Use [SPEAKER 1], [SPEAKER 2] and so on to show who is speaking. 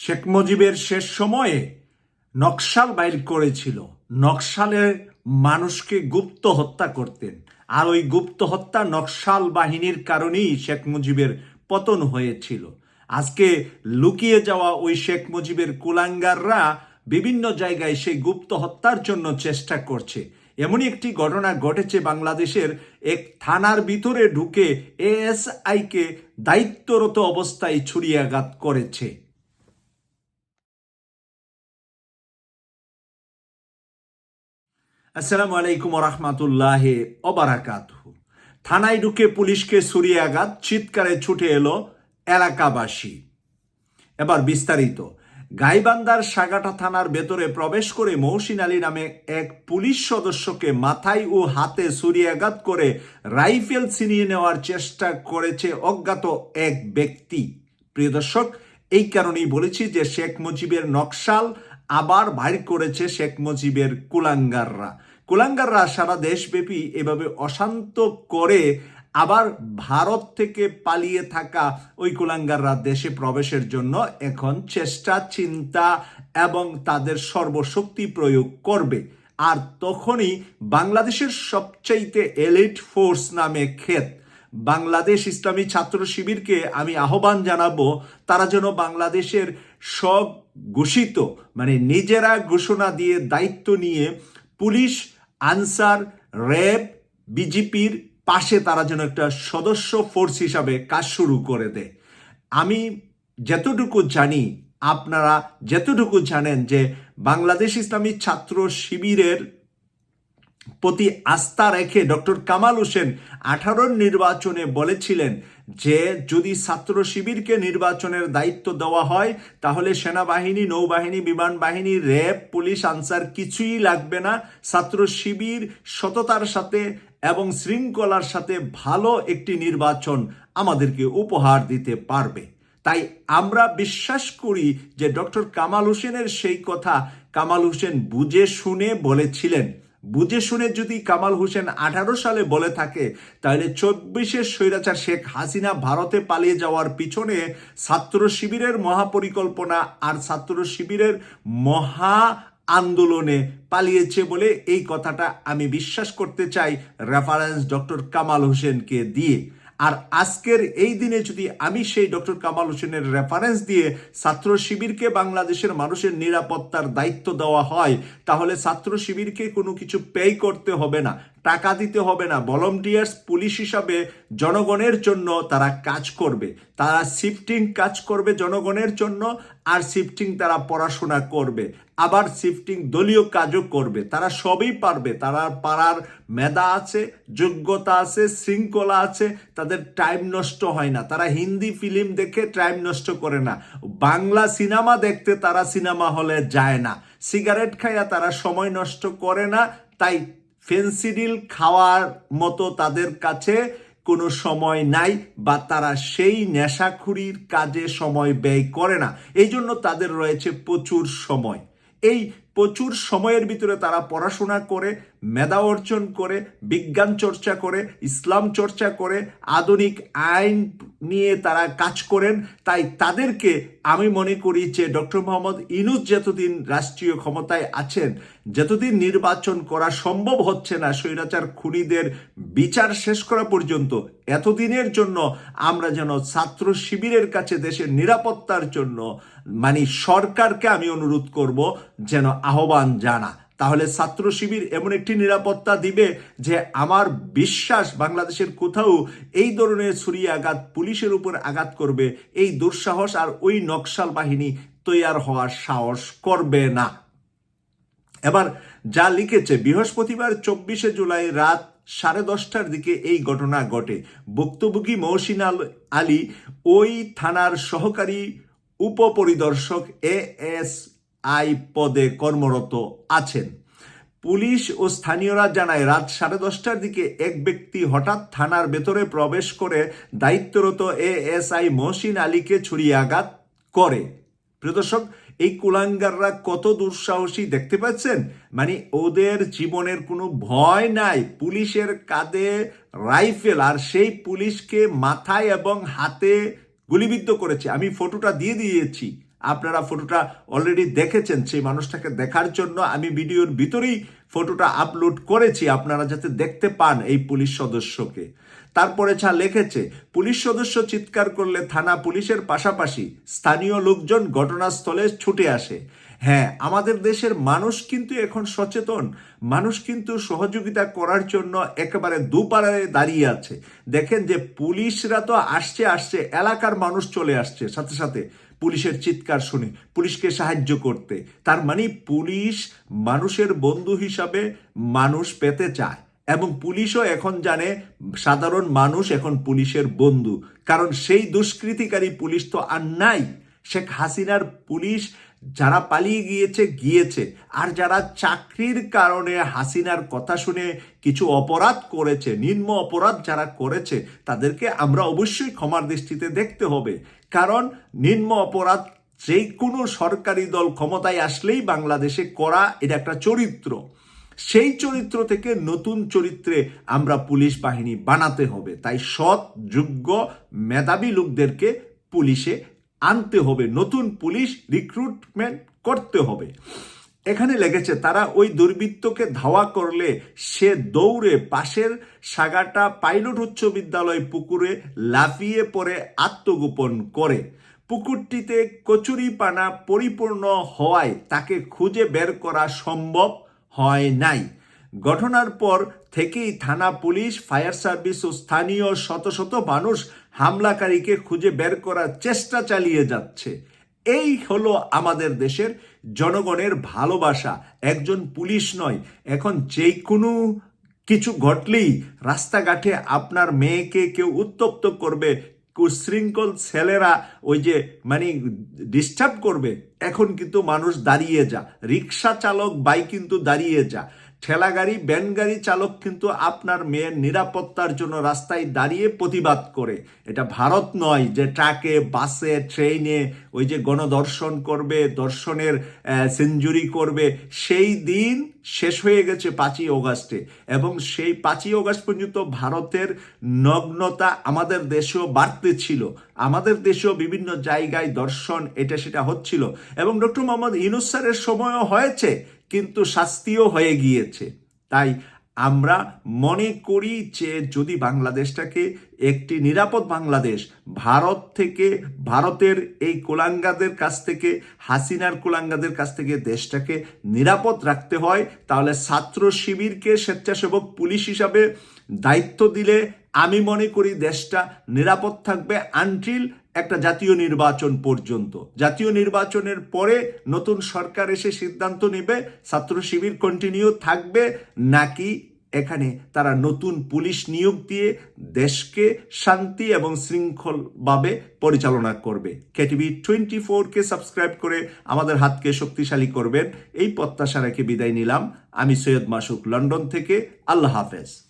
[SPEAKER 1] শেখ মুজিবের শেষ সময়ে নকশাল বাইর করেছিল। নকশালে মানুষকে গুপ্ত হত্যা করতেন। আর ওই গুপ্ত হত্যা নকশাল বাহিনীর কারণেই শেখ মুজিবের পতন হয়েছিল। আজকে লুকিয়ে যাওয়া ওই শেখ মুজিবের কুলাঙ্গাররা বিভিন্ন জায়গায় সেই গুপ্ত হত্যার জন্য চেষ্টা করছে। এমনই একটি ঘটনা ঘটেছে বাংলাদেশের এক থানার ভিতরে ঢুকে এএসআইকে দায়িত্বরত অবস্থায় ছুরিয়াঘাত করেছে। আসসালামু আলাইকুম রহমাতুল্লাহ অবারাকাত থানায় ঢুকে পুলিশকে ছুরিয়াঘাত চিৎকারে ছুটে এলো এলাকাবাসী। এবার বিস্তারিত। গাইবান্দার সাগাটা থানার ভেতরে প্রবেশ করে মৌসিন আলী নামে এক পুলিশ সদস্যকে মাথায় ও হাতে ছুরিয়াঘাত করে রাইফেল ছিনিয়ে নেওয়ার চেষ্টা করেছে অজ্ঞাত এক ব্যক্তি। প্রিয় দর্শক, এই কারণেই বলেছি যে শেখ মুজিবের নকশাল আবার বাইর করেছে শেখ মুজিবের কুলাঙ্গাররা। কুলাঙ্গাররা সারা দেশব্যাপী এভাবে অশান্ত করে আবার ভারত থেকে পালিয়ে থাকা ওই কুলাঙ্গাররা দেশে প্রবেশের জন্য এখন চেষ্টা, চিন্তা এবং তাদের সর্বশক্তি প্রয়োগ করবে। আর তখনই বাংলাদেশের সবচাইতে এলিট ফোর্স নামে ক্ষেত। বাংলাদেশ ইসলামী ছাত্র শিবিরকে আমি আহ্বান জানাব, তারা যেন বাংলাদেশের সব ঘোষিত মানে নিজেরা ঘোষণা দিয়ে দায়িত্ব নিয়ে পুলিশ, আনসার, র্যাব, বিজেপির পাশে তারা যেন একটা সদস্য ফোর্স হিসাবে কাজ শুরু করে দেয়। আমি যতটুকু জানি, আপনারা যতটুকু জানেন যে বাংলাদেশ ইসলামী ছাত্র শিবিরের প্রতি আস্থা রেখে ডক্টর কামাল হোসেন আঠারোর নির্বাচনে বলেছিলেন যে, যদি ছাত্র শিবিরকে নির্বাচনের দায়িত্ব দেওয়া হয়, তাহলে সেনাবাহিনী, নৌবাহিনী, বিমান বাহিনী, র্যাব, পুলিশ আনসার কিছুই লাগবে না। ছাত্র শিবির সততার সাথে এবং শৃঙ্খলার সাথে ভালো একটি নির্বাচন আমাদেরকে উপহার দিতে পারবে। তাই আমরা বিশ্বাস করি যে, ডক্টর কামাল হোসেনের সেই কথা কামাল হোসেন বুঝে শুনে বলেছিলেন। বুঝে শুনে যদি কামাল হোসেন আঠারো সালে বলে থাকে, তাহলে চব্বিশের স্বৈরাচার শেখ হাসিনা ভারতে পালিয়ে যাওয়ার পিছনে ছাত্র শিবিরের মহাপরিকল্পনা আর ছাত্র শিবিরের মহা আন্দোলনে পালিয়েছে বলে এই কথাটা আমি বিশ্বাস করতে চাই রেফারেন্স ডক্টর কামাল হোসেনকে দিয়ে। আর আজকের এই দিনে যদি আমি সেই ডক্টর কামাল হোসেনের রেফারেন্স দিয়ে ছাত্র শিবিরকে বাংলাদেশের মানুষের নিরাপত্তার দায়িত্ব দেওয়া হয়, তাহলে ছাত্র শিবিরকে কোনো কিছু পেই করতে হবে না। টাকা দিতে হবে না। ভলন্টিয়ার্স, পুলিশ হিসাবে জনগণের জন্য তারা কাজ করবে। তারা শিফটিং কাজ করবে জনগণের জন্য আর শিফটিং তারা পড়াশোনা করবে। আবার শিফটিং দলীয় কাজও করবে। তারা সবই পারবে। তারা পারার মেধা আছে, যোগ্যতা আছে, শৃঙ্খলা আছে, তাদের টাইম নষ্ট হয় না। তারা হিন্দি ফিল্ম দেখে টাইম নষ্ট করে না। বাংলা সিনেমা দেখতে তারা সিনেমা হলে যায় না। সিগারেট খাইয়া তারা সময় নষ্ট করে না, তাই ফেন্সিডিল খাওয়ার মতো তাদের কাছে কোনো সময় নাই বা তারা সেই নেশাখুরির কাজে সময় ব্যয় করে না। এই জন্য তাদের রয়েছে প্রচুর সময়। এই প্রচুর সময়ের ভিতরে তারা পড়াশোনা করে, মেধা অর্জন করে, বিজ্ঞান চর্চা করে, ইসলাম চর্চা করে, আধুনিক আইন নিয়ে তারা কাজ করেন। তাই তাদেরকে আমি মনে করি যে ডক্টর মোহাম্মদ ইনুস যতদিন রাষ্ট্রীয় ক্ষমতায় আছেন, যতদিন নির্বাচন করা সম্ভব হচ্ছে না, স্বৈরাচার খুনিদের বিচার শেষ করা পর্যন্ত, এতদিনের জন্য আমরা যেন ছাত্র শিবিরের কাছে দেশের নিরাপত্তার জন্য মানে সরকারকে আমি অনুরোধ করব যেন আহ্বান জানা তাহলে ছাত্র শিবির এমন একটি নিরাপত্তা দিবে যে আমার বিশ্বাস বাংলাদেশের কোথাও এই ধরনের ছুরি আঘাত পুলিশের উপর আঘাত করবে, এই দুঃসাহস আর ওই নকশাল বাহিনী তৈয়ার হওয়ার সাহস করবে না। এবার যা লিখেছে, বৃহস্পতিবার চব্বিশে জুলাই রাত সাড়ে দশটার দিকে এই ঘটনা ঘটে। ভুক্তভোগী মহসিন আলী ওই থানার সহকারী উপপরিদর্শক এ এস আই পদে কর্মরত আছেন। পুলিশ ও স্থানীয়রা জানায়, রাত সাড়ে দশটার দিকে এক ব্যক্তি হঠাৎ থানার ভেতরে প্রবেশ করে দায়িত্বরত এ এস আই মহসিন আলীকে ছুরিয়ে আঘাত করে। প্রদর্শক এই কুলাঙ্গাররা কত দুঃসাহসী দেখতে পাচ্ছেন? মানে ওদের জীবনের কোনো ভয় নাই। পুলিশের কাঁধে রাইফেল আর সেই পুলিশকে মাথায় এবং হাতে গুলিবিদ্ধ করেছে। আমি ফটোটা দিয়ে দিয়েছি। আপনারা ফটোটা অলরেডি দেখেছেন, সেই মানুষটাকে দেখার জন্য আমি ভিডিওর ভিতরেই ফটোটা আপলোড করেছি, আপনারা যাতে দেখতে পান এই পুলিশ সদস্যকে। তারপরে ছা লিখেছে, পুলিশ সদস্য চিৎকার করলে থানা পুলিশের পাশাপাশি স্থানীয় লোকজন ঘটনাস্থলে ছুটে আসে। হ্যাঁ আমাদের দেশের মানুষ কিন্তু এখন সচেতন। মানুষ কিন্তু সহযোগিতা করার জন্য একেবারে দুপারে দাঁড়িয়ে আছে। দেখেন যে পুলিশরা তো আসছে আসছে, এলাকার মানুষ চলে আসছে, সাথে সাথে পুলিশের চিৎকার শুনে, পুলিশকে সাহায্য করতে। তার মানে পুলিশ মানুষের বন্ধু হিসাবে মানুষ পেতে চায় এবং পুলিশও এখন জানে সাধারণ মানুষ এখন পুলিশের বন্ধু। কারণ সেই দুষ্কৃতিকারী পুলিশ তো আর নাই। শেখ হাসিনার পুলিশ যারা পালিয়ে গিয়েছে গিয়েছে। আর যারা চাকরির কারণে হাসিনার কথা শুনে কিছু অপরাধ করেছে, নিম্ন অপরাধ যারা করেছে, তাদেরকে আমরা অবশ্যই ক্ষমার দৃষ্টিতে দেখতে হবে। কারণ নিম্ন অপরাধ যে কোনো সরকারি দল ক্ষমতায় আসলেই বাংলাদেশে করা এটা একটা চরিত্র। সেই চরিত্র থেকে নতুন চরিত্রে আমরা পুলিশ বাহিনী বানাতে হবে। তাই সৎ, যোগ্য, মেধাবী লোকদেরকে পুলিশে আনতে হবে, নতুন পুলিশ রিক্রুটমেন্ট করতে হবে। এখানে লেগেছে, তারা ওই দুর্বৃত্তকে ধাওয়া করলে সে দৌড়ে পাশের সাগাটা পাইলট উচ্চ বিদ্যালয় পুকুরে লাফিয়ে পড়ে আত্মগোপন করে। পুকুরটিতে কচুরিপানা পরিপূর্ণ হওয়ায় তাকে খুঁজে বের করা সম্ভব হয় নাই। ঘটনার পর থেকেই থানা পুলিশ, ফায়ার সার্ভিস ও স্থানীয় শত শত মানুষ হামলাকারীকে খুঁজে বের করার চেষ্টা চালিয়ে যাচ্ছে। এই হলো আমাদের দেশের জনগণের ভালোবাসা। একজন পুলিশ নয়, এখন যে কোনো কিছু ঘটলেই রাস্তাঘাটে আপনার মেয়েকে কেউ উত্তপ্ত করবে, কুশৃঙ্খল ছেলেরা ওই যে মানে ডিস্টার্ব করবে। এখন কিন্তু মানুষ দাঁড়িয়ে যা, রিক্সা চালক বাইক কিন্তু দাঁড়িয়ে যা। ঠেলা গাড়ি ব্যান গাড়ি চালক কিন্তু আপনার মেয়ের নিরাপত্তার জন্য রাস্তায় দাঁড়িয়ে প্রতিবাদ করে। এটা ভারত নয় যে ট্রাকে, বাসে ট্রেনে ওই যে গণদর্শন করবে, দর্শনের সেঞ্চুরি করবে। সেই দিন শেষ হয়ে গেছে পাঁচই অগাস্টে এবং সেই পাঁচই অগাস্ট পর্যন্ত ভারতের নগ্নতা আমাদের দেশেও বাড়তে ছিল। আমাদের দেশেও বিভিন্ন জায়গায় দর্শন এটা সেটা হচ্ছিল এবং ডক্টর মোহাম্মদ ইউনুস স্যারের সময়ও হয়েছে কিন্তু শাস্তিও হয়ে গিয়েছে। তাই আমরা মনে করি যে যদি বাংলাদেশটাকে একটি নিরাপদ বাংলাদেশ, ভারত থেকে, ভারতের এই কোলাঙ্গাদের কাছ থেকে, হাসিনার কোলাঙ্গাদের কাছ থেকে দেশটাকে নিরাপদ রাখতে হয়, তাহলে ছাত্র শিবিরকে স্বেচ্ছাসেবক পুলিশ হিসাবে দায়িত্ব দিলে আমি মনে করি দেশটা নিরাপদ থাকবে আনটিল একটা জাতীয় নির্বাচন পর্যন্ত। জাতীয় নির্বাচনের পরে নতুন সরকার এসে সিদ্ধান্ত নেবে, ছাত্র শিবির কন্টিনিউ থাকবে, নাকি এখানে তারা নতুন পুলিশ নিয়োগ দিয়ে দেশকে শান্তি এবং শৃঙ্খলভাবে পরিচালনা করবে। কেটিভি টোয়েন্টি ফোরকে সাবস্ক্রাইব করে আমাদের হাতকে শক্তিশালী করবেন। এই প্রত্যাশা রেখে বিদায় নিলাম। আমি সৈয়দ মাসুক লন্ডন থেকে। আল্লাহ হাফেজ।